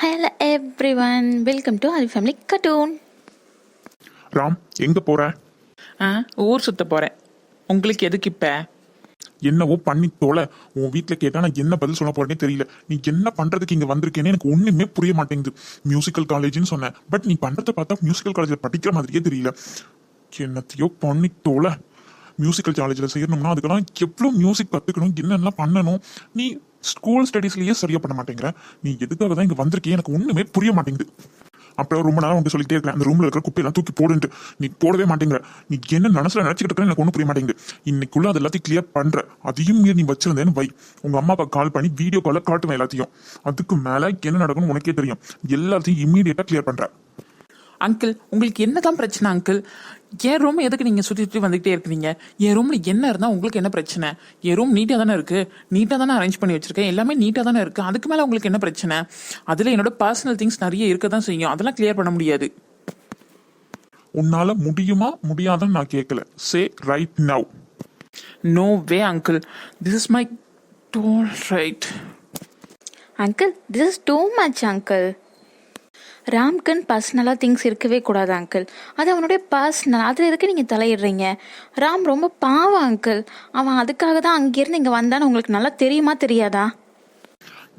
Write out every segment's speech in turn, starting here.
Hello everyone welcome to அது family cartoon Ram எங்க போற? ஆ ஊர் சுத்த போகிறேன் உங்களுக்கு எதுக்கு இப்போ? என்னவோ பண்ணி தோல. உன் வீட்ல கேட்டா நான் என்ன பதில் சொல்ல போறேனே தெரியல. நீ என்ன பண்றதுக்கு இங்க வந்திருக்கேன்னு எனக்கு ஒண்ணுமே புரிய மாட்டேங்குது. மியூசிக்கல் காலேஜ்னு சொன்னேன். பட் நீ பண்றதை பார்த்தா மியூசிக்கல் காலேஜ்ல படிக்கிற மாதிரியே தெரியல. என்னத்தையோ பண்ணி தோல. மியூசிக்கல் காலேஜில் செய்யணும்னா அதுக்கெல்லாம் எவ்வளோ மியூசிக் கற்றுக்கணும் என்னெல்லாம் பண்ணணும். நீ ஸ்கூல் ஸ்டடீஸ்லயே சரியா பண்ண மாட்டேங்கிற. நீ எதுக்காக தான் இங்க வந்திருக்கே எனக்கு ஒண்ணுமே புரிய மாட்டேங்குது. அப்புறம் ரொம்ப நேரம் உங்க சொல்லிட்டே இருக்கேன் அந்த ரூம்ல இருக்கிற குப்பையெல்லாம் தூக்கி போடுன்ட்டு. நீ போடவே மாட்டேங்கிற. நீ என்ன மனசுல நினைச்சுக்கிட்டு இருக்க எனக்கு ஒன்றும் புரிய மாட்டேங்குது. இன்னைக்குள்ள அது எல்லாத்தையும் கிளியர் பண்ற. அதையும் மீறி நீ வச்சிருந்தேன்னு வை. உங்க அம்மா அப்பா கால் பண்ணி வீடியோ கால காட்டுவேன் எல்லாத்தையும். அதுக்கு மேல என்ன நடக்கும்னு உனக்கே தெரியும். எல்லாத்தையும் இம்மீடியட்டா கிளியர் பண்ற. அங்கிள் உங்களுக்கு என்னதான் பிரச்சனை அங்கிள் என் ரூம் எதுக்கு நீங்கள் சுற்றி சுற்றி வந்துகிட்டே இருக்கிறீங்க? என் ரூமில் என்ன இருந்தால் உங்களுக்கு என்ன பிரச்சனை? என் ரூம் நீட்டாக தானே இருக்குது நீட்டாக தானே அரேஞ்ச் பண்ணி வச்சிருக்கேன். எல்லாமே நீட்டாக தானே இருக்குது அதுக்கு மேலே உங்களுக்கு என்ன பிரச்சனை? அதில் என்னோட பர்சனல் திங்ஸ் நிறைய இருக்க தான் செய்யும். அதெல்லாம் கிளியர் பண்ண முடியாது. உன்னால முடியுமா? முடியாதுன்னு நான் கேட்கல say right now no way uncle this is my doll right uncle this is too much uncle ராம்கன் பர்சனலாக திங்ஸ் இருக்கவே கூடாது அங்கிள் அது அவனுடைய பர்சனல் அதில் எதுக்கு நீங்கள் தலையிடுறீங்க? ராம் ரொம்ப பாவம் அங்கிள் அவன் அதுக்காக தான் அங்கேருந்து இங்கே வந்தான்னு உங்களுக்கு நல்லா தெரியுமா தெரியாதா?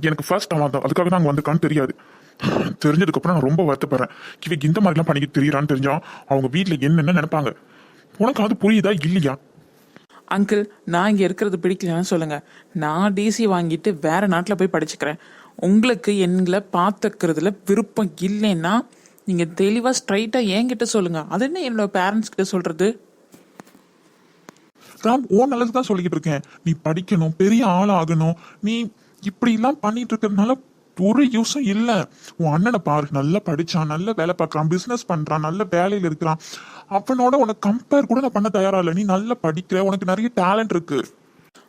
எனக்கு ஃபர்ஸ்ட் அவன் தான் அதுக்காக தான் அங்கே வந்திருக்கான்னு தெரியாது. தெரிஞ்சதுக்கு அப்புறம் நான் ரொம்ப வருத்தப்படுறேன். இவங்க இந்த மாதிரிலாம் பண்ணிக்கிட்டு தெரியறான்னு தெரிஞ்சா அவங்க வீட்டில் என்னென்ன நினைப்பாங்க? உனக்கு அது புரியுதா இல்லையா? அங்கிள் நான் இங்கே இருக்கிறது பிடிக்கலன்னு சொல்லுங்க. நான் டிசி வாங்கிட்டு வேற நாட்டில் போய் படிச்சுக்கிறேன். உங்களுக்கு எங்களை பார்த்துக்கிறதுல விருப்பம் இல்லைன்னா நீங்கள் தெளிவாக ஸ்ட்ரைட்டாக என்கிட்ட சொல்லுங்க. அது என்ன என்னோட பேரண்ட்ஸ் கிட்ட சொல்றது? ராம் ஓ நல்லது தான் சொல்லிக்கிட்டு இருக்கேன். நீ படிக்கணும் பெரிய ஆள் ஆகணும் நீ இப்படி எல்லாம் பண்ணிட்டு இருக்கிறதுனால ஒரு யூஸும் இல்ல. உன் அண்ணனை பாரு நல்லா படிச்சான் நல்ல வேலை பார்க்கறான் பிசினஸ் பண்றான் நல்ல வேலையில இருக்கிறான். அவனோட உனக்கு கம்பேர் கூட நான் பண்ண தயாரா இல்லை. நீ நல்லா படிக்கிற உனக்கு நிறைய டேலண்ட் இருக்கு.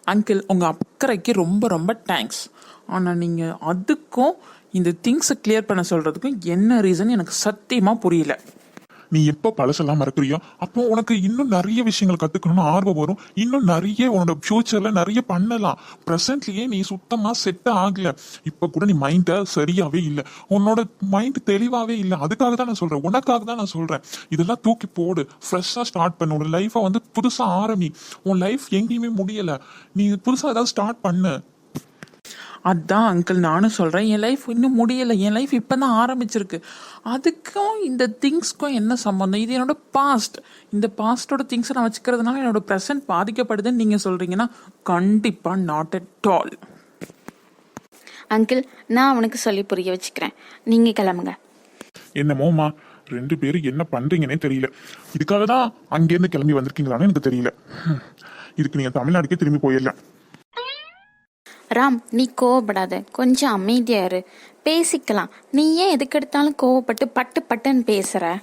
அங்கிள் உங்கள் அக்கறைக்கு ரொம்ப ரொம்ப தேங்க்ஸ் ஆனால் நீங்கள் அதுக்கும் இந்த திங்ஸை கிளியர் பண்ண சொல்கிறதுக்கும் என்ன ரீசன் எனக்கு சத்தியமாக புரியல. நீ எப்போ பழசெல்லாம் மறக்கறியோ அப்போ உனக்கு இன்னும் நிறைய விஷயங்கள் கற்றுக்கணும்னு ஆர்வம் வரும். இன்னும் நிறைய உன்னோட ஃப்யூச்சரில் நிறைய பண்ணலாம். ப்ரெசென்ட்லயே நீ சுத்தமாக செட் ஆகலை. இப்போ கூட நீ மைண்டை சரியாகவே இல்லை. உன்னோட மைண்ட் தெளிவாகவே இல்லை. அதுக்காக தான் நான் சொல்கிறேன் உனக்காக தான் நான் சொல்கிறேன் இதெல்லாம் தூக்கி போடு. ஃப்ரெஷ்ஷாக ஸ்டார்ட் பண்ணு. உன் லைஃப்பை வந்து புதுசாக ஆரம்பி. உன் லைஃப் எங்கேயுமே முடியலை. நீ புதுசாக ஏதாவது ஸ்டார்ட் பண்ணு. அதான் அங்கிள் நானும் சொல்கிறேன் என் லைஃப் இன்னும் முடியலை. என் லைஃப் இப்போ தான் ஆரம்பிச்சிருக்கு. அதுக்கும் இந்த திங்ஸ்க்கும் என்ன சம்மந்தம் இது என்னோட பாஸ்ட் இந்த பாஸ்டோட திங்ஸை நான் வச்சுக்கிறதுனால என்னோட ப்ரெசன்ட் பாதிக்கப்படுதுன்னு நீங்கள் சொல்கிறீங்கன்னா கண்டிப்பாக நாட் அட் ஆல் அங்கிள் நான் அவனுக்கு சொல்லி புரிய வச்சுக்கிறேன். நீங்கள் கிளம்புங்க. என்னமோமா ரெண்டு பேரும் என்ன பண்றீங்கன்னே தெரியல. இதுக்காக தான் அங்கேருந்து கிளம்பி வந்திருக்கீங்களான்னு எனக்கு தெரியல. இதுக்கு நீங்க தமிழ்நாட்டுக்கே திரும்பி போயிடலாம். ராம் நீ கோவப்படாத. கொஞ்சம் அமைதியா இரு. பேசிக்கலாம். நீ ஏன் எதுக்கெடுத்தாலும் கோவப்பட்டு பட்டு பட்டுன்னு பேசுற?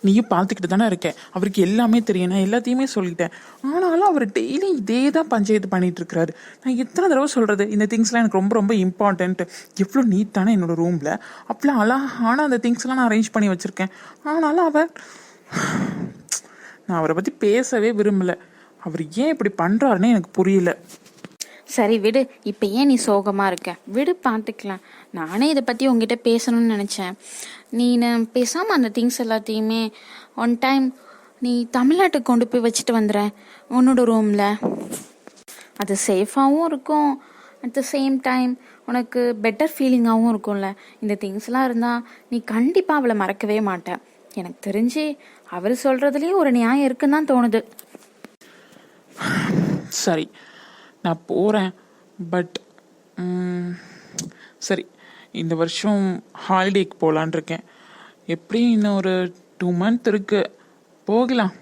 நீயும் பார்த்துக்கிட்டு தானே இருக்கேன் அவருக்கு எல்லாமே தெரியும். நான் எல்லாத்தையுமே சொல்லிட்டேன். ஆனாலும் அவர் டெய்லி இதே தான் பஞ்சாயத்து பண்ணிட்டு இருக்கிறாரு நான் எத்தனை தடவை சொல்றது? இந்த திங்ஸ்லாம் எனக்கு ரொம்ப ரொம்ப இம்பார்ட்டன்ட் எவ்வளோ நீட்டான என்னோட ரூம்ல அப்படிலாம் அழகான அந்த திங்ஸ்லாம் நான் அரேஞ்ச் பண்ணி வச்சிருக்கேன். ஆனாலும் அவர் நான் அவரை பத்தி பேசவே விரும்பல. அவர் ஏன் இப்படி பண்றாருன்னு எனக்கு புரியல. சரி விடு. இப்போ ஏன் நீ சோகமா இருக்க? விடு பார்த்துக்கலாம் நானே இதை பற்றி உங்ககிட்ட பேசணும்னு நினச்சேன். நீ பேசாமல் அந்த திங்ஸ் எல்லாத்தையுமே ஒன் டைம் நீ தமிழ்நாட்டுக்கு கொண்டு போய் வச்சுட்டு வந்துற உன்னோட ரூமில் அது சேஃபாகவும் இருக்கும். அட் த சேம் டைம் உனக்கு பெட்டர் ஃபீலிங்காகவும் இருக்கும்ல. இந்த திங்ஸ்லாம் இருந்தால் நீ கண்டிப்பாக அவளை மறக்கவே மாட்ட. எனக்கு தெரிஞ்சு அவர் சொல்கிறதுலேயும் ஒரு நியாயம் இருக்குன்னு தான் தோணுது. சரி. நான் போகிறேன் பட் சரி இந்த வருஷம் ஹாலிடேக்கு போகலான் இருக்கேன். இன்னும் ஒரு டூ மந்த் இருக்கு? போகலாம்.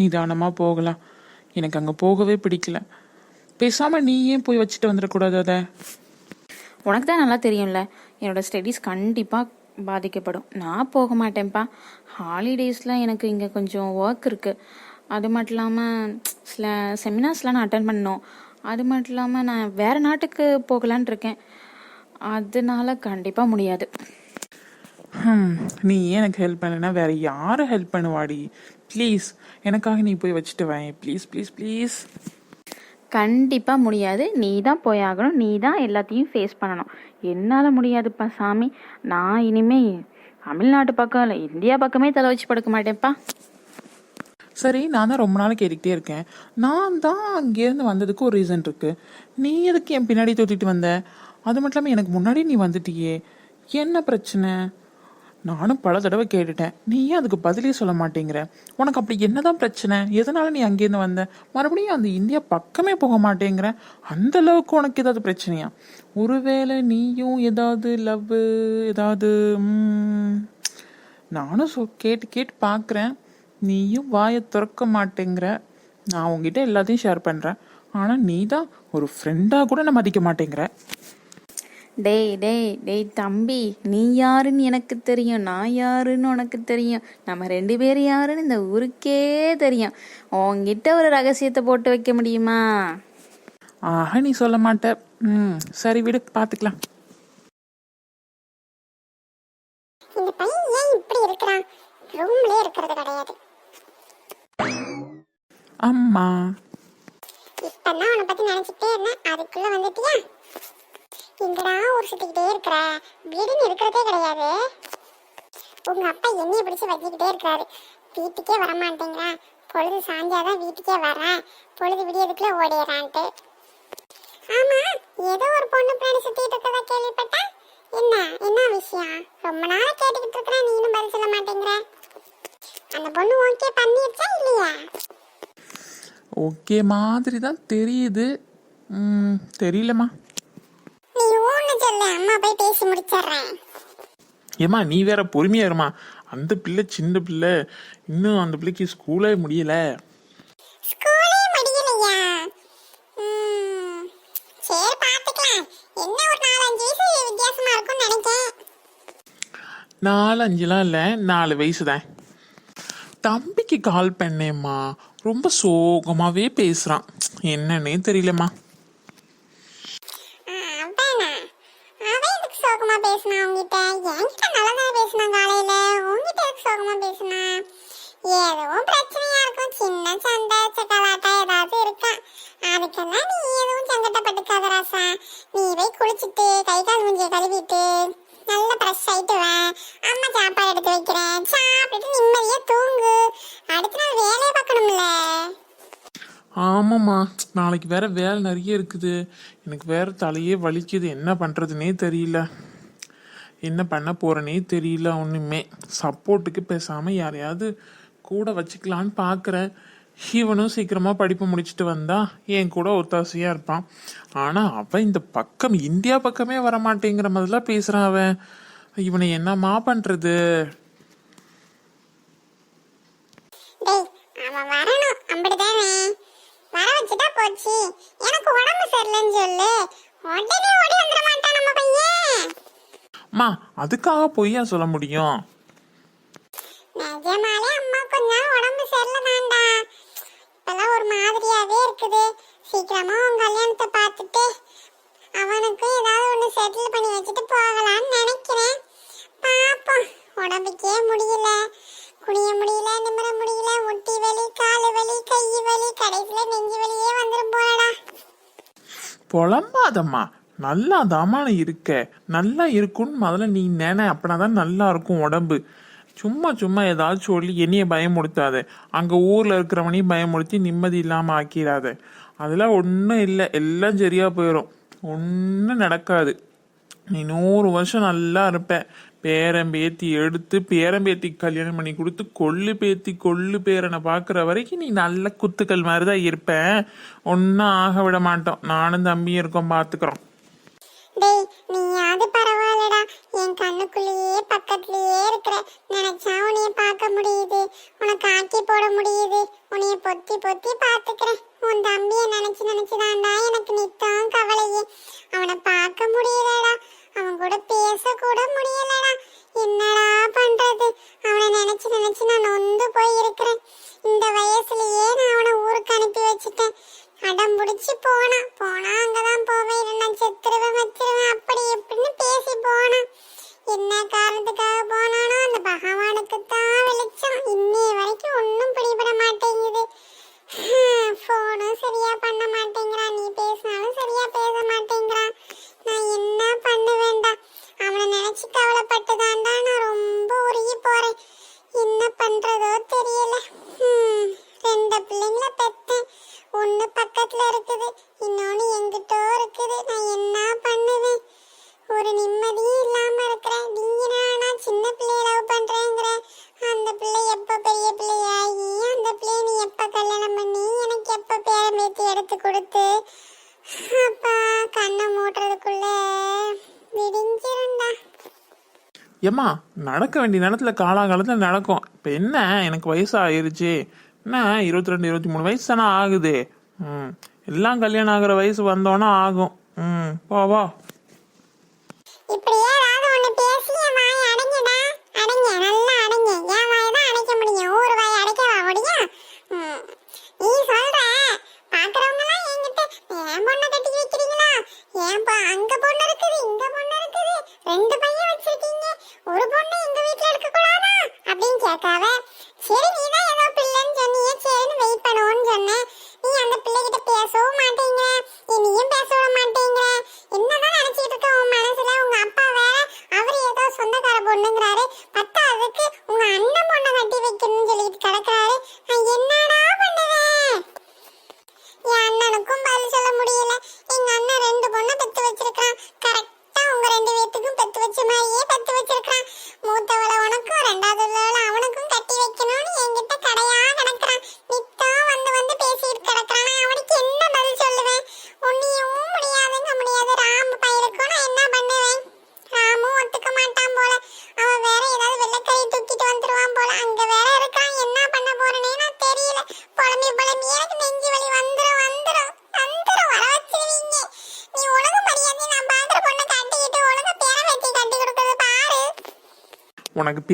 நிதானமாக போகலாம். எனக்கு அங்கே போகவே பிடிக்கல. பேசாமல் நீ ஏன் போய் வச்சுட்டு வந்துடக்கூடாது அதை? உனக்கு தான் நல்லா தெரியும்ல என்னோட ஸ்டடீஸ் கண்டிப்பாக பாதிக்கப்படும். நான் போக மாட்டேன்ப்பா. ஹாலிடேஸில் எனக்கு இங்கே கொஞ்சம் ஒர்க் இருக்குது அது மட்டும் இல்லாமல் சில செமினார்ஸ்லாம் நான் அட்டன் பண்ணணும். அது மட்டும் இல்லாமல் நான் வேறு நாட்டுக்கு போகலான் இருக்கேன். அதனால கண்டிப்பாக முடியாது. நீ ஏன் எனக்கு ஹெல்ப் பண்ணலைன்னா வேற யாரும் ஹெல்ப் பண்ணுவாடி? ப்ளீஸ் எனக்காக நீ போய் வச்சுட்டு வாங்க ப்ளீஸ் ப்ளீஸ் ப்ளீஸ் கண்டிப்பாக முடியாது. நீ தான் போயாகணும் நீ தான் எல்லாத்தையும் ஃபேஸ் பண்ணணும். என்னால் முடியாதுப்பா சாமி. நான் இனிமே தமிழ்நாட்டு பக்கம் இல்லை இந்தியா பக்கமே தலை வச்சு படுக்க மாட்டேன்ப்பா. சரி நான் தான் ரொம்ப நாள் கேட்டுக்கிட்டே இருக்கேன். நான் தான் அங்கேருந்து வந்ததுக்கு ஒரு ரீசன் இருக்கு. நீ எதுக்கு என் பின்னாடி தூத்திட்டு வந்த? அது மட்டும் இல்லாமல் எனக்கு முன்னாடி நீ வந்துட்டியே. என்ன பிரச்சனை? நானும் பல தடவை கேட்டுட்டேன். நீ ஏன் அதுக்கு பதிலே சொல்ல மாட்டேங்கிற? உனக்கு அப்படி என்னதான் பிரச்சனை? எதனால நீ அங்கேருந்து வந்த? மறுபடியும் அந்த இந்தியா பக்கமே போக மாட்டேங்கிற? அந்த அளவுக்கு உனக்கு ஏதாவது பிரச்சனையா? ஒருவேளை நீயும் ஏதாவது லவ் ஏதாவது நானும் சொ கேட்டு கேட்டு பார்க்குறேன் நீயும் வாயை திறக்க மாட்டேங்கிற. நான் உங்ககிட்ட எல்லாத்தையும் ஷேர் பண்ணுறேன் ஆனால் நீ தான் ஒரு ஃப்ரெண்டாக கூட நான் மதிக்க மாட்டேங்கிற. டேய் டேய் டேய் தம்பி நீ யாருன்னு எனக்கு தெரியும் நான் யாருன்னு உனக்கு தெரியும். நம்ம ரெண்டு பேரும் யாருன்னு இந்த ஊருக்கே தெரியும். உன்கிட்ட ஒரு ரகசியத்தை போட்டு வைக்க முடியுமா? ஆஹா நீ சொல்ல மாட்ட. ம் சரி விடு பார்த்துக்கலாம் இந்த பையன் ஏன் இப்படி இருக்கிறான்? ரூம்லயே இருக்கிறது கிடையாது. அம்மா. இப்பதான் அவனை பத்தி நினைச்சிட்டே இருந்தேன். அதுக்குள்ள வந்துட்டியா? இங்கடா ஊர் சுத்திக்கிட்டே இருக்கிற. வீடுன்னு இருக்கிறதே கிடையாது. உங்க அப்பா என்னைய பிடிச்சு வச்சுக்கிட்டே இருக்கிறாரு. வீட்டுக்கே வர மாட்டேங்கிறான் பொழுது சாஞ்சாதான் வீட்டுக்கே வரேன் பொழுது விடியதுக்குள்ள ஓடிடுறான்ட்டு. ஆமா ஏதோ ஒரு பொண்ணு பின்னாடி சுத்திட்டு இருக்கதா கேள்விப்பட்டேன். என்ன என்ன விஷயம்? ரொம்ப நாளா கேட்டுக்கிட்டு இருக்கிறேன். நீனும் பதில் சொல்ல மாட்டேங்கிற. அந்த பொண்ணு ஓகே பண்ணிருச்சா இல்லையா? ஓகே மாதிரி தான் தெரியுது. ம் தெரியலம்மா. நீ ஒண்ணு சொல்லு அம்மா போய் பேசி முடிச்சிடுறேன். ஏம்மா நீ வேற பொறுமையா இருமா. அந்த பிள்ளை சின்ன பிள்ளை. இன்னும் அந்த பிள்ளைக்கு ஸ்கூலே முடியல. ஸ்கூலே முடியலையா? ம், சரி பாத்துக்கலாம். என்ன ஒரு நாலஞ்சு வயசு வித்தியாசமா இருக்கும்னு நினைக்கிறேன் நாலு அஞ்சுலாம் இல்லை நாலு வயசு தான் தம்பிக்கு கால் பண்ணேம்மா. ரொம்ப சோகமாகவே பேசுகிறான் என்னன்னே தெரியலம்மா. இருக்குது. எனக்கு வேற தலையே வலிக்குது. என்ன பண்ணுறதுனே தெரியல. என்ன பண்ண போறேனே தெரியல ஒண்ணுமே. சப்போர்ட்டுக்கு பேசாம யாரையாவது கூட வச்சுக்கலான்னு பார்க்குறேன் இவனும் சீக்கிரமா படிப்பு முடிச்சுட்டு வந்தா என் கூட ஒத்தாசையாக இருப்பான். ஆனா அவன் இந்த பக்கம் இந்தியா பக்கமே வர மாட்டேங்கிற மாதிரிலாம் பேசுறான் அவன். இவனை என்னம்மா பண்றது? அவன் வர போச்சு. எனக்கு உடம்பு சரியில்லைன்னு சொல்லு. உடனே ஓடி வந்துட மாட்டான் நம்ம பையன். அம்மா அதுக்காக பொய்யா சொல்ல முடியும்? நிஜமாலே அம்மா கொஞ்ச நாள் உடம்பு சரியில்லைதான்டா இப்பெல்லாம் ஒரு மாதிரியாவே இருக்குது. சீக்கிரமா உன் கல்யாணத்தை பார்த்துட்டு அவனுக்கும் ஏதாவது ஒன்று செட்டில் பண்ணி வச்சுட்டு போகலான்னு நினைக்கிறேன். பாப்போம். உடம்புக்கே முடியல. குனிய முடியல நிமிர முடியல. முட்டி வலி காலு வலி கை வலி கடைசியில் நெஞ்சு வலியே புலம்பாதம்மா. நல்லா தாமா இருக்க. நல்லா இருக்கும்னு முதல்ல நீ நினை. அப்படின்னா தான் நல்லா இருக்கும் உடம்பு. சும்மா சும்மா ஏதாவது சொல்லி என்னையை பயமுடுத்தாத அங்கே ஊரில் இருக்கிறவனையும் பயமுடுத்தி நிம்மதி இல்லாமல் ஆக்கிடாத. அதெல்லாம் ஒன்றும் இல்லை. எல்லாம் சரியாக போயிடும் ஒன்றும் நடக்காது. நீ நூறு வருஷம் நல்லா இருப்ப. பேரம்பேத்தி எடுத்து பேரம்பேத்தி கல்யாணம் பண்ணி கொடுத்து கொள்ளு பேத்தி கொள்ளு பேரனை பார்க்குற வரைக்கும் நீ நல்ல குத்துக்கள் மாதிரி தான் இருப்ப ஒன்றும் ஆக விட மாட்டோம். நானும் தம்பியும் இருக்கோம் பார்த்துக்குறோம் டேய் நீ அது பரவாயில்லடா. என் கண்ணுக்குள்ளேயே பக்கத்துலயே இருக்கிற நினைச்சா உன்னைய பார்க்க முடியுது. உனக்கு ஆக்கி போட முடியுது. உன்னைய பொத்தி பொத்தி பார்த்துக்கிறேன். உன் தம்பியை நினைச்சு நினைச்சுதான்டா எனக்கு நித்தம் கவலையே. அவனை பார்க்க முடியலடா. அவன் கூட பேச கூட முடியலடா. எடுத்து கொடுத்து அப்பா கண்ணை மூடுறதுக்குள்ள விடிஞ்சிருந்தா. ஏம்மா நடக்க வேண்டிய நேரத்தில் காலாகாலத்தில் நடக்கும். இப்போ என்ன? எனக்கு வயசு ஆயிருச்சு என்ன? இருபத்தி ரெண்டு இருபத்தி மூணு வயசு தானே ஆகுது. ம். எல்லாம் கல்யாணம் ஆகிற வயசு வந்தோன்னா ஆகும். ம். போவா இப்படியே almendrares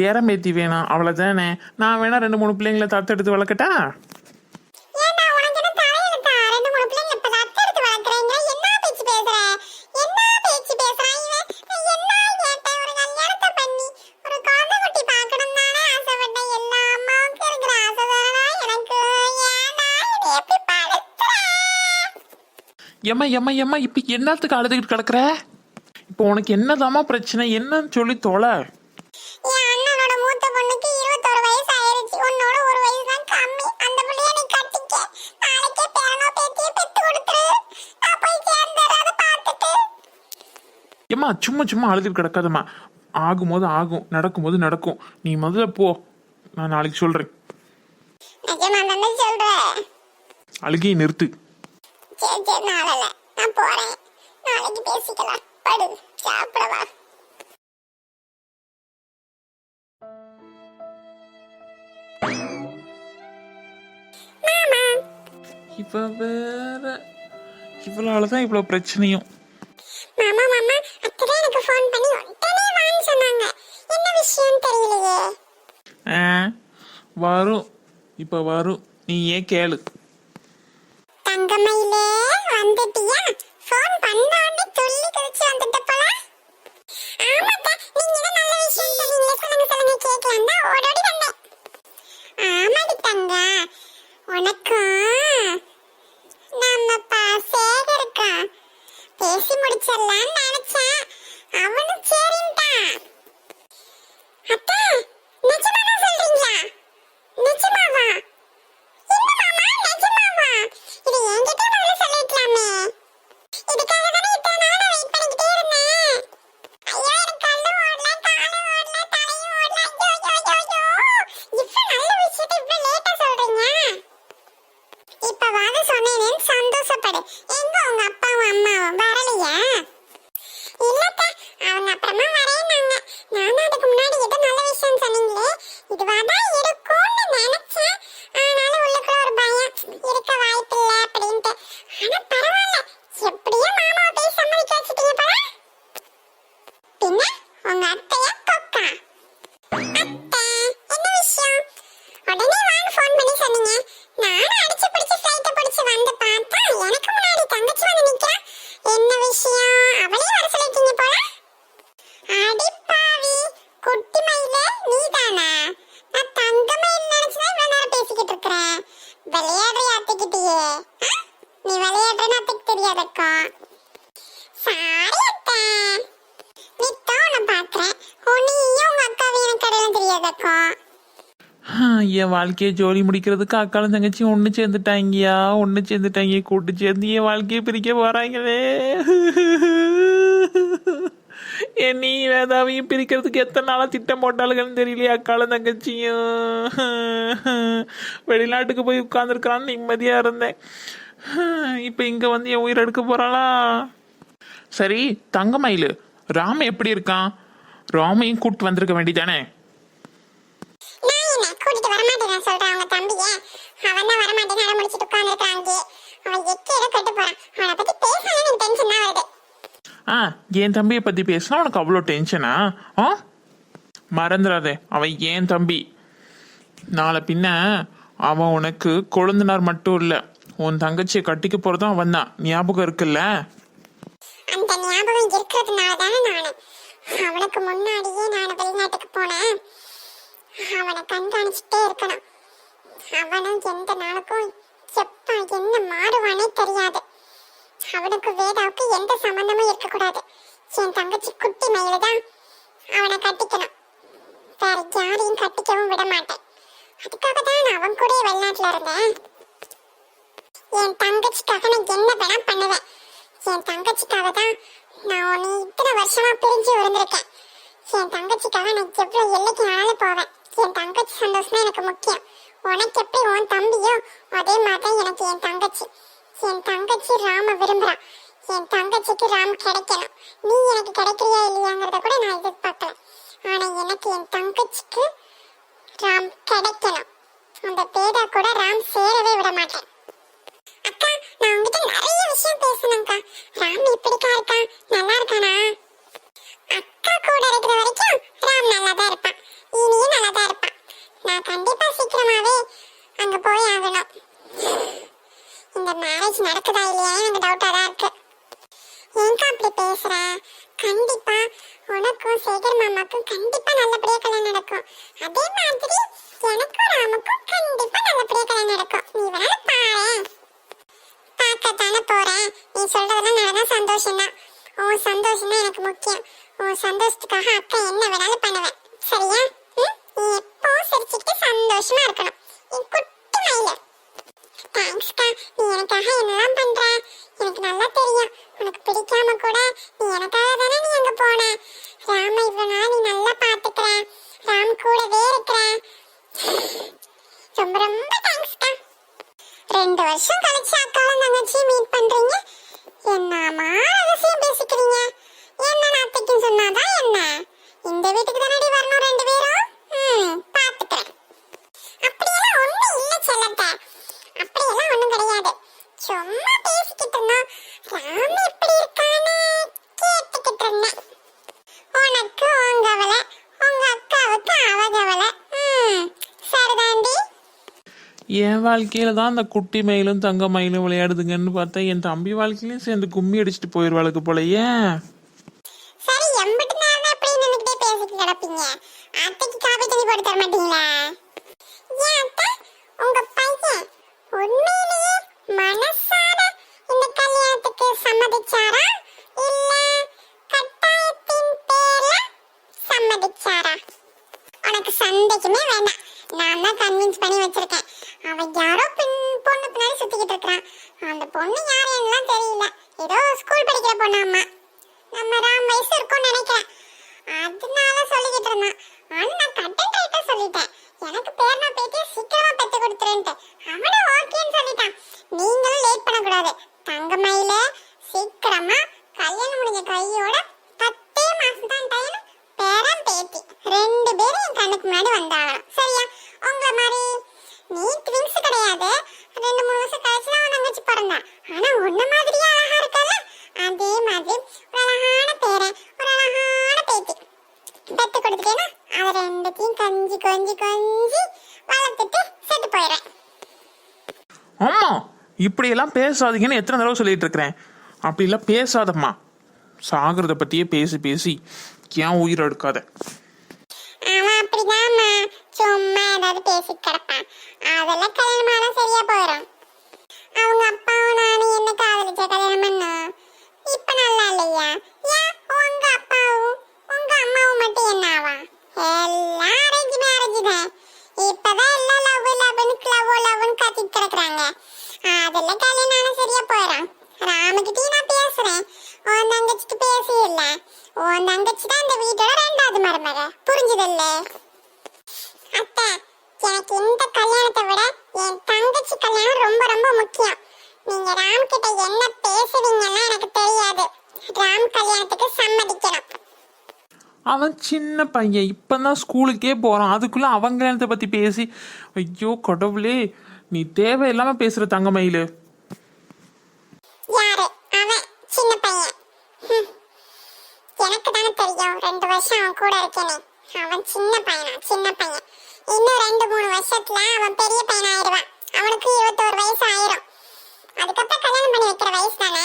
பேரம்பேத்தி வேணாம். அவ்வளவுதானே? நான் வேணா ரெண்டு மூணு பிள்ளைங்களை தத்தெடுத்து வளர்க்கட்டா? எம்மா எம்மா எம்மா இப்போ என்னத்துக்கு அழுதுகிட்டு கிடக்குற? இப்போ உனக்கு என்னதாம்மா பிரச்சனை? என்னன்னு சொல்லி தொலை. சும்மா சும்மா அழுதுட்டு கிடக்காதம்மா. ஆகும்போது ஆகும் நடக்கும்போது நடக்கும். நீ முதல்ல போ. நான் நாளைக்கு சொல்றேன். அழுகையை நிறுத்து. இவ வேற. இவ்வளவு தான் இவ்வளவு பிரச்சனையும். மாமா மாமா விஷயம்னு தெரியலையே. வரும் இப்போ வரும் நீ ஏன் கேளு. என் வாழ்க்கையை ஜோலி முடிக்கிறதுக்கு அக்காலும் தங்கச்சியும் ஒன்று சேர்ந்துட்டாங்கயா ஒன்று சேர்ந்துட்டாங்க. கூட்டு சேர்ந்து என் வாழ்க்கையை பிரிக்க போகிறாங்களே என்னையும் வேதாவையும் பிரிக்கிறதுக்கு எத்தனை நாளாக திட்டம் போட்டாளுங்கன்னு தெரியலையே அக்காலும் தங்கச்சியும். வெளிநாட்டுக்கு போய் உட்காந்துருக்கான்னு நிம்மதியாக இருந்தேன். இப்போ இங்கே வந்து என் உயிர் எடுக்க போகிறாளா சரி தங்கமயில் ராம் எப்படி இருக்கான்? ராமையும் கூப்பிட்டு வந்திருக்க வேண்டிதானே கூட்டிட்டு வரமாட்டேன் சொல்றேன். அவங்க தம்பிய அவன் தான் வரமாட்டேன்னு அடம் முடிச்சிட்டு உட்கார்ந்துருக்கான் அங்கேயே அவன் எக்கேட கட்டு போறான்? அவனை பத்தி பேசினாலே எனக்கு டென்ஷன் தான் வருது. ஆ என் தம்பியை பற்றி பேசினா உனக்கு அவ்வளோ டென்ஷனா ஆ? மறந்துடாதே அவன் ஏன் தம்பி. நாளை பின்ன அவன் உனக்கு கொழுந்தனார் மட்டும் இல்லை உன் தங்கச்சியை கட்டிக்க போகிறதும் அவன் தான். ஞாபகம் இருக்குல்ல? அந்த ஞாபகம் இருக்கிறதுனால தானே நானு. அவனுக்கு முன்னாடியே நான் வெளிநாட்டுக்கு போனேன். அவனை கண்காணிச்சுட்டே இருக்கணும். அவனும் எந்த நாளுக்கும் எப்ப என்ன மாறுவானே தெரியாது. அவனுக்கு வேதாவுக்கு எந்த சம்பந்தமும் இருக்கக்கூடாது. என் தங்கச்சி குட்டி மயில தான் அவனை கட்டிக்கணும். வேற யாரையும் கட்டிக்கவும் விட மாட்டேன் அதுக்காக தான் நான் அவன் கூட வெளிநாட்டுல இருந்தேன். என் தங்கச்சிக்காக நான் என்ன வேணா பண்ணுவேன். என் தங்கச்சிக்காக தான் நான் உன்னை இத்தனை வருஷமா பிரிஞ்சு இருந்திருக்கேன். என் தங்கச்சிக்காக நான் எவ்வளவு எல்லைக்கு ஆனாலும் போவேன். என் தங்கச்சி சந்தோஷம் தான் எனக்கு முக்கியம். உனக்கு எப்படி உன் தம்பியோ அதே மாதிரி எனக்கு என் தங்கச்சி. என் தங்கச்சி ராம விரும்புறா. என் தங்கச்சிக்கு ராம் கிடைக்கணும். நீ எனக்கு கிடைக்கிறியா இல்லையாங்கிறத கூட நான் எதிர்பார்க்கல. ஆனா எனக்கு என் தங்கச்சிக்கு ராம் கிடைக்கணும். அந்த பேதா கூட ராம் சேரவே விட மாட்டேன். அக்கா நான் உங்ககிட்ட நிறைய விஷயம் பேசணும்க்கா. ராம் இப்படிக்கா இருக்கா நல்லா இருக்கானா? அக்கா கூட இருக்கிற வரைக்கும் ராம் நல்லா தான் இருப்பான். இனியும் நல்லா தான் இருப்பான். நான் கண்டிப்பா சீக்கிரமாவே அங்க போய் ஆகணும். இந்த மேரேஜ் நடக்குதா இல்லையா எனக்கு டவுட்டா தான் இருக்கு. ஏங்கா அப்படி பேசுற? கண்டிப்பா உனக்கும் சேகர் மாமாக்கும் கண்டிப்பா நல்லபடியா கல்யாணம் நடக்கும். அதே மாதிரி எனக்கும் ராமுக்கும் கண்டிப்பா நல்லபடியா கல்யாணம் நடக்கும். நீ வேணா பாரு. பார்க்கத்தானே போறேன். நீ சொல்றதெல்லாம் நடந்தா சந்தோஷம் தான் உன் சந்தோஷம் தான் எனக்கு முக்கியம். உன் சந்தோஷத்துக்காக அக்கா என்ன வேணாலும் பண்ணுவேன். சரியா ம்? நீ எப்பவும் சிரிச்சுக்கிட்டு சந்தோஷமா இருக்கணும். என் குட்டி மயில. தேங்க்ஸ்க்கா நீ எனக்காக என்னெல்லாம் பண்ற? எனக்கு நல்லா தெரியும். உனக்கு பிடிக்காம கூட நீ எனக்காக தானே நீ அங்க போன? ராம இவ்வளவு நாள் நீ நல்லா பாத்துக்கிற. ராம் கூடவே இருக்கிற. ரொம்ப ரொம்ப தேங்க்ஸ்க்கா ரெண்டு வருஷம் கழிச்சு அக்காவும் தங்கச்சி மீட் பண்றீங்க. என்னமா ரகசியம் பேசிக்கிறீங்க? என்ன நாத்தைக்கும் சொன்னாதான் என்ன? இந்த வீட்டுக்கு தானடி வரணும் ரெண்டு பேரும்? ம் பாத்துக்கிறேன் அப்படியெல்லாம் ஒண்ணும் இல்ல செல்லத்த அப்படியெல்லாம் ஒண்ணும் கிடையாது. சும்மா பேசிக்கிட்டு இருந்தோம். ராம் எப்படி இருக்கான்னு கேட்டுக்கிட்டு இருந்தேன். உனக்கு உங்க உங்க அக்காவுக்கு அவ சரிதாண்டி. என் வாழ்க்கையில தான் அந்த குட்டி மயிலும் தங்க மயிலும் விளையாடுதுங்கன்னு பார்த்தா என் தம்பி வாழ்க்கையிலையும் சேர்ந்து கும்மி அடிச்சுட்டு போயிடுவாளுக்கு போல ஏன் எம்பிட்டு நேரம் அப்படி நின்னுக்கிட்டே பேசிட்டு கிடப்பீங்க அத்தைக்கு காபி தண்ணி போட்டு தர மாட்டீங்களா ஏன் அத்தை உங்க பையன் உண்மையிலேயே மனசார இந்த கல்யாணத்துக்கு சம்மதிச்சாரா இல்ல கட்டாயத்தின் பேர்ல சம்மதிச்சாரா உனக்கு சந்தேகமே வேண்டாம் நான் தான் கன்வின்ஸ் பண்ணி வச்சிருக்கேன் அவன் யாரோ பின் பொண்ணு பின்னாடி சுத்திக்கிட்டு இருக்கான் அந்த பொண்ணு யார் என்னலாம் தெரியல ஏதோ ஸ்கூல் படிக்கிற பொண்ணாம்மா நம்ம ராம் வயசு இருக்கும்னு நினைக்கிறேன் அதனால சொல்லிக்கிட்டு இருந்தான் ஆனா நான் கட்டன் ரைட்டா சொல்லிட்டேன் எனக்கு பேர்னா பேத்திய சீக்கிரமா பெத்து கொடுத்துருன்ட்டு. அவனும் ஓகேன்னு சொல்லிட்டான். நீங்களும் லேட் பண்ணக்கூடாது. தங்கமயில சீக்கிரமா கல்யாணம் முடிஞ்ச கையோட பத்தே மாசம் தான் டைம் பேரன் பேத்தி ரெண்டு பேரும் என் கண்ணுக்கு முன்னாடி வந்தாகணும் சரியா உங்களை மாதிரி நீ ட்வின்ஸ் கிடையாது ரெண்டு மூணு வருஷம் கழிச்சு தான் உன் தங்கச்சி பிறந்தா ஆனா உன்ன மாதிரியே அழகா இருக்கல அதே மாதிரி ஒரு அழகான பேரன் ஒரு அழகான பேத்தி பெத்து கொடுத்துட்டேன்னா அதை ரெண்டுத்தையும் கஞ்சி கொஞ்சி கொஞ்சி வளர்த்துட்டு செத்து போயிடுறேன் ஆமா பேசாதீங்கன்னு எத்தனை தடவை சொல்லிட்டு இருக்கிறேன். அப்படிலாம் பேசாதம்மா. சாகிறத பத்தியே பேசி பேசி ஏன் உயிரை எடுக்காத அவன் அப்படிதாம்மா சும்மா ஏதாவது பேசிட்டு கிடப்பான் அதெல்லாம் கல்யாணம் ஆனா சரியா போயிடும் அவங்க அப்பாவும் நானும் என்ன காதலிச்ச கல்யாணம் பண்ணோம் இப்ப நல்லா இல்லையா ஏன் உங்க அப்பாவும் உங்க அம்மாவும் மட்டும் என்ன ஆவா எல்லாம் அரேஞ்ச் மேரேஜ் தான் இப்பதான் எல்லாம் லவ் லவ்னு லவ் லவ்னு கத்திட்டு கிடக்குறாங்க அதெல்லாம் கல்யாணம் ஆனா சரியா போயிடும் ராமகிட்டயும் நான் பேசுறேன் உன் தங்கச்சிக்கு பேசி இல்ல உன் தங்கச்சி தான் இந்த வீட்டோட ரெண்டாவது மருமக புரிஞ்சுதல்ல அத்தை எனக்கு இந்த கல்யாணத்தை விட என் தங்கச்சி கல்யாணம் ரொம்ப ரொம்ப முக்கியம் நீங்க ராம் கிட்ட என்ன பேசுவீங்கன்னா எனக்கு தெரியாது ராம் கல்யாணத்துக்கு சம்மதிக்கணும் அவன் சின்ன பையன். இப்பதான் ஸ்கூலுக்கே போறான். அதுக்குள்ள அவன் கல்யாணத்தை பத்தி பேசி ஐயோ கடவுளே நீ தேவையில்லாம பேசுற தங்கமயிலு. எனக்கு தானே தெரியும் ரெண்டு வருஷம் அவன் கூட இருக்கேனே அவன் சின்ன பையனா? சின்ன பையன். இன்னும் ரெண்டு மூணு வருஷத்துல அவன் பெரிய பையன் ஆயிடுவான். அவனுக்கு இருபத்தோரு வயசு ஆயிரும். அதுக்கப்புறம் கல்யாணம் பண்ணி வைக்கிற வயசு தானே?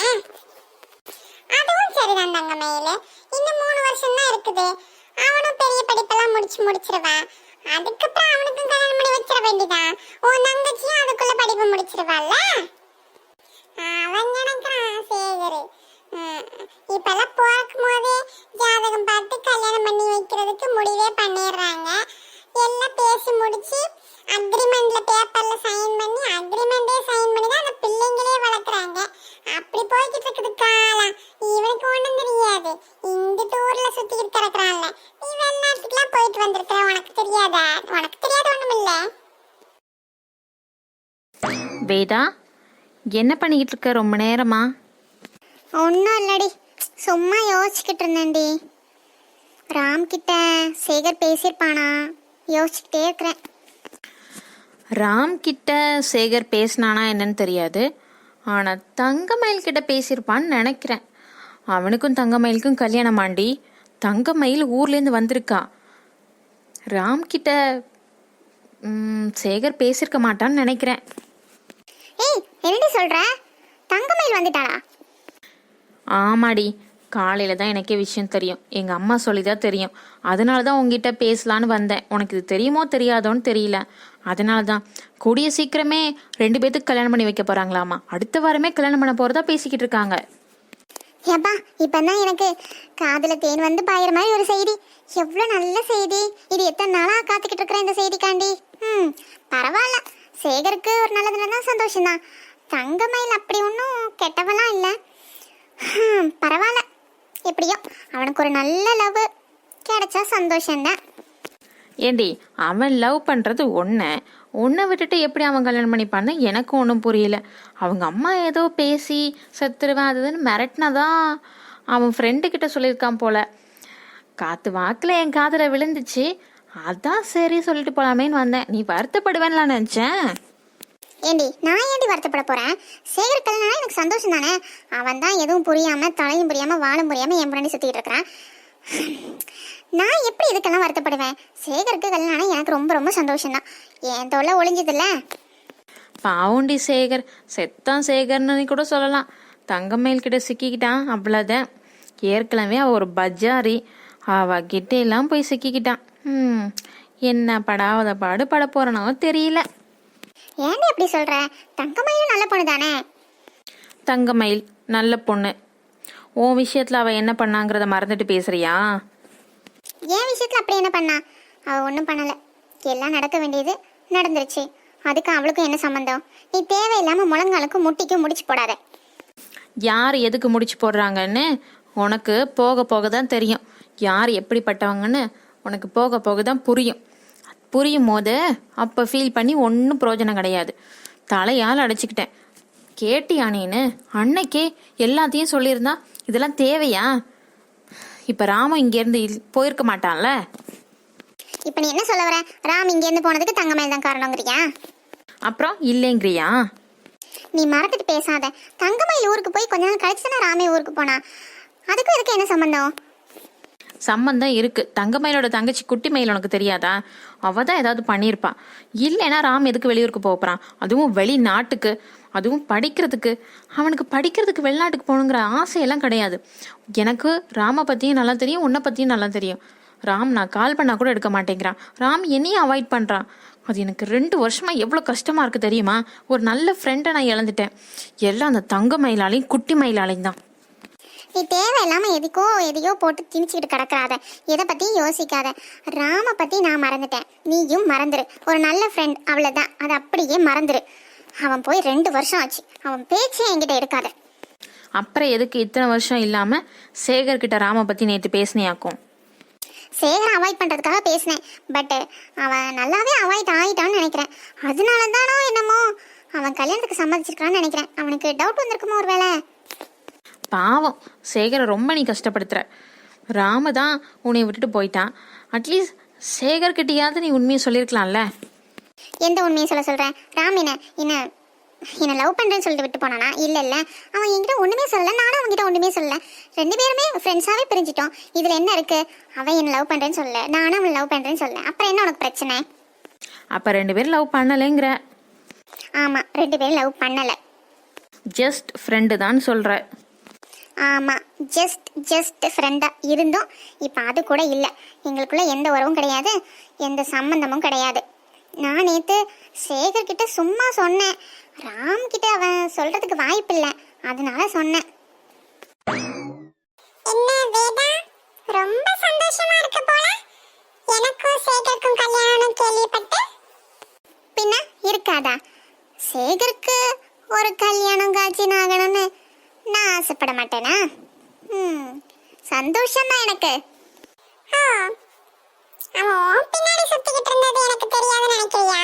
அதுவும் சரிதான் இன்னும் மூணு வருஷம் தான் இருக்குது. அவனும் பெரிய படிப்பெல்லாம் முடிச்சு முடிச்சிருவான் அதுக்கப்புறம் அவனுக்கும் கல்யாணம் பண்ணி வச்சிட வேண்டியதான் உன் தங்கச்சியும் அதுக்குள்ள படிப்பு முடிச்சிருவாள்ல? அவன் நினைக்கிறான் சேகரு. இப்பெல்லாம் பிறக்கும் போதே ஜாதகம் பார்த்து கல்யாணம் பண்ணி வைக்கிறதுக்கு முடிவே பண்ணிடுறாங்க. எல்லாம் பேசி முடிச்சு அக்ரிமெண்ட்ல பேப்பர்ல சைன் பண்ணி அக்ரிமெண்டே சைன் பண்ணி தான் அந்த பிள்ளைங்களே வளர்க்குறாங்க. அப்படி போய்கிட்டு இருக்குது காலம் இவனுக்கு ஒண்ணும் தெரியாது. இந்த டூர்ல சுத்திக்கிட்டு கிடக்குறான்ல. நீ வெளிநாட்டுக்குலாம் போயிட்டு வந்திருக்கிற உனக்கு தெரியாதா? உனக்கு தெரியாத ஒண்ணும் இல்லை. வேதா என்ன பண்ணிக்கிட்டு இருக்க ரொம்ப நேரமா? ஒன்றும் இல்லடி. சும்மா யோசிச்சுக்கிட்டு இருந்தேன்டி. ராம் கிட்ட சேகர் பேசியிருப்பானா? யோசிச்சுக்கிட்டே இருக்கிறேன். ராம் கிட்ட சேகர் பேசினானா என்னன்னு தெரியாது. ஆனால் தங்கமயில் கிட்ட பேசியிருப்பான்னு நினைக்கிறேன். அவனுக்கும் தங்கமயிலுக்கும் கல்யாணம் ஆண்டி. தங்கமயில் ஊர்லேருந்து வந்திருக்கா. ராம் கிட்ட சேகர் பேசியிருக்க மாட்டான்னு நினைக்கிறேன். ஏய் என்னடி சொல்ற? தங்கமயில் வந்துட்டாளா? ஆமாடி. காலையில் தான் எனக்கே விஷயம் தெரியும். எங்கள் அம்மா சொல்லி தான் தெரியும். அதனால தான் உங்ககிட்ட பேசலான்னு வந்தேன். உனக்கு இது தெரியுமோ தெரியாதோன்னு தெரியல. அதனால தான் கூடிய சீக்கிரமே ரெண்டு பேத்துக்கு கல்யாணம் பண்ணி வைக்க போகிறாங்களாமா அடுத்த வாரமே கல்யாணம் பண்ண போகிறதா பேசிக்கிட்டு இருக்காங்க. ஏப்பா இப்பதான் எனக்கு காதுல தேன் வந்து பாயிற மாதிரி ஒரு செய்தி. எவ்வளவு நல்ல செய்தி. இது எத்தனை நாளா காத்துக்கிட்டு இருக்கிற இந்த செய்திக்காண்டி. ம் பரவாயில்ல. சேகருக்கு ஒரு நல்லதுல தான் சந்தோஷம்தான். தங்கமயில் அப்படி ஒன்றும் கெட்டவெல்லாம் இல்லை. பரவாயில்ல. எப்படியோ அவனுக்கு ஒரு நல்ல லவ் கிடைச்சா சந்தோஷம்தான். ஏண்டி அவன் லவ் பண்ணுறது ஒன்று உன்னை விட்டுட்டு எப்படி அவன் கல்யாணம் பண்ணிப்பான்னு எனக்கு ஒன்றும் புரியல. அவங்க அம்மா ஏதோ பேசி செத்துருவேன் அது இதுன்னு மிரட்டினதான் அவன் ஃப்ரெண்டு கிட்ட சொல்லியிருக்கான் போல. காத்து வாக்கில் என் காதில் விழுந்துச்சு. அதான் சரி சொல்லிட்டு போலாமேன்னு வந்தேன். நீ வருத்தப்படுவேன்லாம் நினச்சேன். ஏண்டி நான் ஏண்டி வருத்தப்பட போகிறேன் சேகர் கல்யாணம் எனக்கு சந்தோஷம் தானே? அவன் தான் எதுவும் புரியாமல் தலையும் புரியாமல் வாழும் புரியாமல் என் முன்னாடி சுற்றிக்கிட்டு இருக்கிறான். நான் எப்படி இதுக்கெல்லாம் வருத்தப்படுவேன்? சேகருக்கு கல்யாணம் எனக்கு ரொம்ப ரொம்ப சந்தோஷம் தான் என் தொல்லை ஒளிஞ்சதில்ல? பாவுண்டி சேகர் செத்தான் சேகர்னு கூட சொல்லலாம். தங்கமயில் கிட்ட சிக்கிக்கிட்டான் அவ்வளோதான் ஏற்கனவே அவ ஒரு பஜாரி. அவ கிட்ட எல்லாம் போய் சிக்கிக்கிட்டான். ம் என்ன படாவத பாடு பட போறனோ தெரியல. ஏண்டி அப்படி சொல்ற? தங்கமயிலும் நல்ல பொண்ணு தானே தங்கமயில் நல்ல பொண்ணு. உன் விஷயத்துல அவ என்ன பண்ணாங்கிறத மறந்துட்டு பேசுறியா? என் விஷயத்தில் அப்படி என்ன பண்ணா? அவள் ஒன்றும் பண்ணலை. எல்லாம் நடக்க வேண்டியது நடந்துருச்சு. அதுக்கு அவளுக்கும் என்ன சம்மந்தம் நீ தேவையில்லாமல் முழங்காலுக்கும் முட்டிக்கும் முடிச்சு போடாத. யார் எதுக்கு முடிச்சு போடுறாங்கன்னு உனக்கு போக போக தான் தெரியும். யார் எப்படிப்பட்டவங்கன்னு உனக்கு போக போக தான் புரியும். புரியும் போது அப்போ ஃபீல் பண்ணி ஒன்றும் பிரயோஜனம் கிடையாது. தலையால் அடைச்சிக்கிட்டேன். கேட்டியானேன்னு அன்னைக்கே எல்லாத்தையும் சொல்லியிருந்தா? இதெல்லாம் தேவையா? இப்போ ராமன் இங்கேருந்து போயிருக்க மாட்டான்ல? இப்போ நீ என்ன சொல்ல வர? ராம் இங்கேருந்து போனதுக்கு தங்கமயில் தான் காரணங்கிறியா அப்புறம் இல்லைங்கிறியா? நீ மறந்துட்டு பேசாத. தங்கமயில் ஊருக்கு போய் கொஞ்ச நாள் கழிச்சு தானே ராமே ஊருக்கு போனா? அதுக்கும் இதுக்கு என்ன சம்பந்தம்? சம்மந்தம் இருக்கு. தங்கமயிலோட தங்கச்சி குட்டி மயில் உனக்கு தெரியாதா? அவ தான் ஏதாவது பண்ணியிருப்பா. இல்லைன்னா ராம் எதுக்கு வெளியூருக்கு போக போறான்? அதுவும் வெளிநாட்டுக்கு. அதுவும் படிக்கிறதுக்கு. அவனுக்கு படிக்கிறதுக்கு வெளிநாட்டுக்கு போகணுங்கிற ஆசையெல்லாம் கிடையாது. எனக்கு ராமை பற்றியும் நல்லா தெரியும் உன்னை பற்றியும் நல்லா தெரியும். ராம் நான் கால் பண்ணால் கூட எடுக்க மாட்டேங்கிறான். ராம் என்னையும் அவாய்ட் பண்ணுறான் அது எனக்கு ரெண்டு வருஷமாக எவ்வளோ கஷ்டமாக இருக்குது தெரியுமா? ஒரு நல்ல ஃப்ரெண்டை நான் இழந்துட்டேன். எல்லாம் அந்த தங்க மயிலாலையும் குட்டி மயிலாலையும் தான். நீ தேவையில்லாமல் எதுக்கோ எதையோ போட்டு திணிச்சிக்கிட்டு கிடக்காத எதை பற்றியும் யோசிக்காத. ராமை பற்றி நான் மறந்துட்டேன். நீயும் மறந்துரு. ஒரு நல்ல ஃப்ரெண்ட் அவ்வளோதான் அதை அப்படியே மறந்துரு. அவன் போய் ரெண்டு வருஷம் ஆச்சு. அவன் பேச்சே என்கிட்ட எடுக்காத. அப்புறம் எதுக்கு இத்தனை வருஷம் இல்லாம சேகர் கிட்ட ராம பத்தி நேத்து பேசினியாக்கும்? சேகரை அவாய்ட் பண்றதுக்காக பேசினேன். பட் அவன் நல்லாவே அவாய்ட் ஆயிட்டான்னு நினைக்கிறேன். அதனால தானோ என்னமோ அவன் கல்யாணத்துக்கு சம்மதிச்சிருக்கான்னு நினைக்கிறேன். அவனுக்கு டவுட் வந்திருக்குமோ ஒருவேளை? பாவம். சேகரை ரொம்ப நீ கஷ்டப்படுத்துற. ராம தான் உன்னை விட்டுட்டு போயிட்டான். அட்லீஸ்ட் சேகர்கிட்டயாவது நீ உண்மையை சொல்லியிருக்கலாம்ல? எந்த உண்மையை சொல்ல சொல்கிறேன் ராம் என்ன என்ன என்ன லவ் பண்ணுறேன்னு சொல்லிட்டு விட்டு போனானா? இல்லை இல்லை. அவன் என்கிட்ட ஒன்றுமே சொல்லலை. நானும் அவன்கிட்ட ஒன்றுமே சொல்லலை. ரெண்டு பேருமே ஃப்ரெண்ட்ஸாகவே பிரிஞ்சிட்டோம். இதில் என்ன இருக்குது அவன் என்ன லவ் பண்ணுறேன்னு சொல்லல. நானும் அவன் லவ் பண்ணுறேன்னு சொல்லல. அப்புறம் என்ன உனக்கு பிரச்சனை? அப்போ ரெண்டு பேரும் லவ் பண்ணலைங்கிற. ஆமாம் ரெண்டு பேரும் லவ் பண்ணலை. ஜஸ்ட் ஃப்ரெண்டு தான் சொல்கிற ஆமாம் ஜஸ்ட் ஜஸ்ட் ஃப்ரெண்டாக இருந்தோம். இப்போ அது கூட இல்லை. எங்களுக்குள்ள எந்த உறவும் கிடையாது. எந்த சம்மந்தமும் கிடையாது. நான் நேற்று சேகர் கிட்ட சும்மா சொன்னேன். ராம் கிட்ட அவன் சொல்றதுக்கு வாய்ப்பு இல்லை. அதனால சொன்னேன். என்ன வேதா? ரொம்ப சந்தோஷமா இருக்கு போல. எனக்கும் சேகருக்கும் கல்யாணம் கேள்விப்பட்டேன் பின்ன இருக்காதா? சேகருக்கு ஒரு கல்யாணம் காட்சி ஆகணும்னு நான் ஆசைப்பட மாட்டேனா? ம் சந்தோஷம் தான் எனக்கு அவன் பின்னாடி சுத்திக்கிட்டு இருந்தது எனக்கு தெரியாதுன்னு நினைக்கிறியா?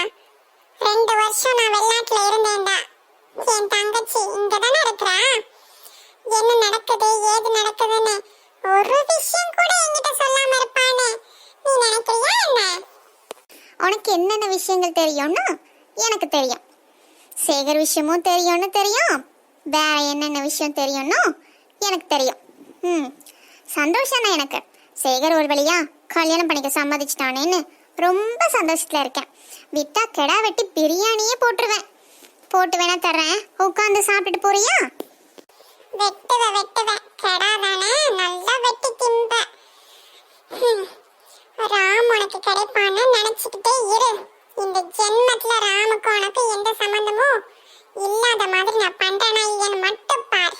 ரெண்டு வருஷம் நான் வெளிநாட்டுல இருந்தேன்டா. என் தங்கச்சி இங்க தானே இருக்கிறா? என்ன நடக்குது ஏது நடக்குதுன்னு ஒரு விஷயம் கூட என்கிட்ட சொல்லாம இருப்பான்னு நீ நினைக்கிறியா என்ன? உனக்கு என்னென்ன விஷயங்கள் தெரியும்னு எனக்கு தெரியும். சேகர் விஷயமும் தெரியும்னு தெரியும். வேற என்னென்ன விஷயம் தெரியும்னு எனக்கு தெரியும். ம் சந்தோஷம் தான் எனக்கு. சேகர் ஒரு வழியா கல்யாணம் பண்ணிக்க சம்மதிச்சிட்டானேன்னு ரொம்ப சந்தோஷத்துல இருக்கேன். விட்டா கெடா வெட்டி பிரியாணியே போட்டுருவேன். போட்டு வேணா தர்றேன். உட்காந்து சாப்பிட்டுட்டு போறியா? வெட்டுவ வெட்டுவ. கெடா தானே? நல்லா வெட்டி திம்ப. ராம் உனக்கு கிடைப்பான்னு நினைச்சுக்கிட்டே இரு. இந்த ஜென்மத்துல ராமுக்கு உனக்கு எந்த சம்பந்தமும் இல்லாத மாதிரி நான் பண்றேனா இல்லைன்னு மட்டும் பார்.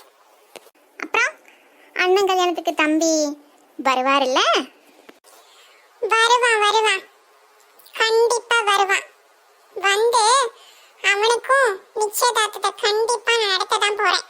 அப்புறம் அண்ணன் கல்யாணத்துக்கு தம்பி வருவாருல்ல? வருவான் வருவான். கண்டிப்பா வருவான். வந்து அவனுக்கும் நிச்சயதார்த்தத்தை கண்டிப்பா நான் நடத்த தான் போறேன்.